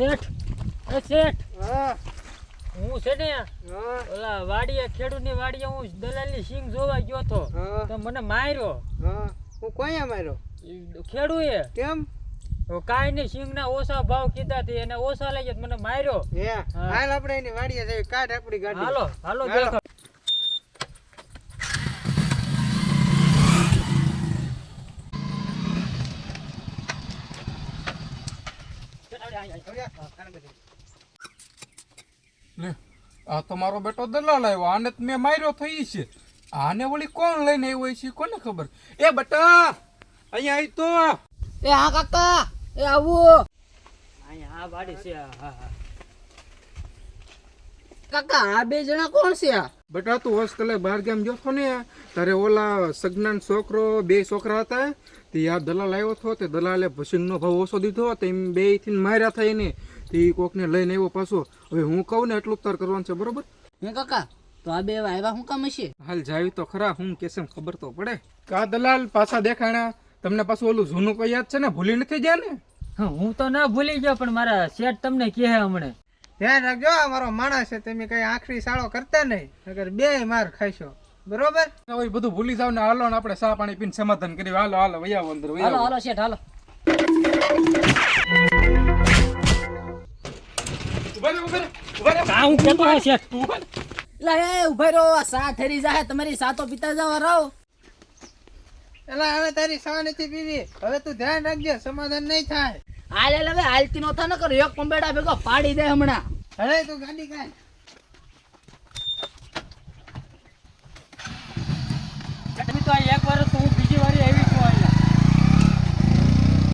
શેઠ? એ શેઠ? હા. હું છે ને ઓલા વાડીએ ખેડૂતની વાડીએ હું દલાલી સિંગ જોવા ગયો તો તો મને માર્યો. હું. કોયા માર્યો? ખેડૂ એ કેમ? કાંઈ નહીં સિંગના ઓછા ભાવ કીધા તે એને ઓછા લઈ તો મને માર્યો. હાલ આપણે એની વાડીએ જઈ કાઢ આપણી ગાડી. હાલો હાલો હાલો. દેખો લે આ તો મારો બેટો દલાલ આવ્યો. આને મેં માર્યો થઈ છે. આને વળી કોણ લઈને આવ્યો છે કોને ખબર? એ બટા અહીંયા આવી તો. એ હા કાકા એ આવો. અહીંયા આ વાડી છે હા હા. કાકા આ બે જણા કોણ છે? આ બટા તું વર્ષ કલે બહાર ગામ ગયો ને? તારે ઓલા સગનાન છોકરો બે છોકરા હતા તે આ દલાલ આવ્યો હતો તે દલાલે ભસીનનો ભાવ ઓછો દીધો તેમ બેથી માર્યા થાય ને તે કોકને લઈને આવ્યો પાછો. હવે હું કહું ને એટલું તાર કરવાનું છે બરોબર? હે કાકા તો આ બે આવ્યા હું કામ હશે? હાલ જાવી તો ખરા હું કેસમ ખબર તો પડે. કા દલાલ પાછા દેખાણા. તમને પાછું ઓલું જૂનું કોઈ યાદ છે ને? ભૂલી નથી ગયા ને? હા, હું તો ના ભૂલી ગયો પણ મારા શેઠ તમને કહે હમણે. ધ્યાન રાખજો અમારો માણસ છે તમે કઈ આખરી સાળો કરતા નહીં અગર બે માર ખાઈશો. બરોબર? હવે બધું ભૂલી જાવ ને હાલો ને આપણે સા પાણી પીને સમાધાન કરી હાલો હાલો વૈયા અંદર હાલો હાલો શેઠ હાલો. ઊભા હા શેઠ. લા રહો. સા ઠરી જાય તમારી સાતો પીતા જાવ રહો એલા હવે તારી સવા નથી પીવી. હવે તું ધ્યાન રાખજે સમાધાન નહીં થાય. હાલ હાલ હવે હાલતી નો થાય ન કરો એક પંબેડા ભેગો પાડી દે હમણાં. હવે તું ગાડી કાઢ. તો એક વાર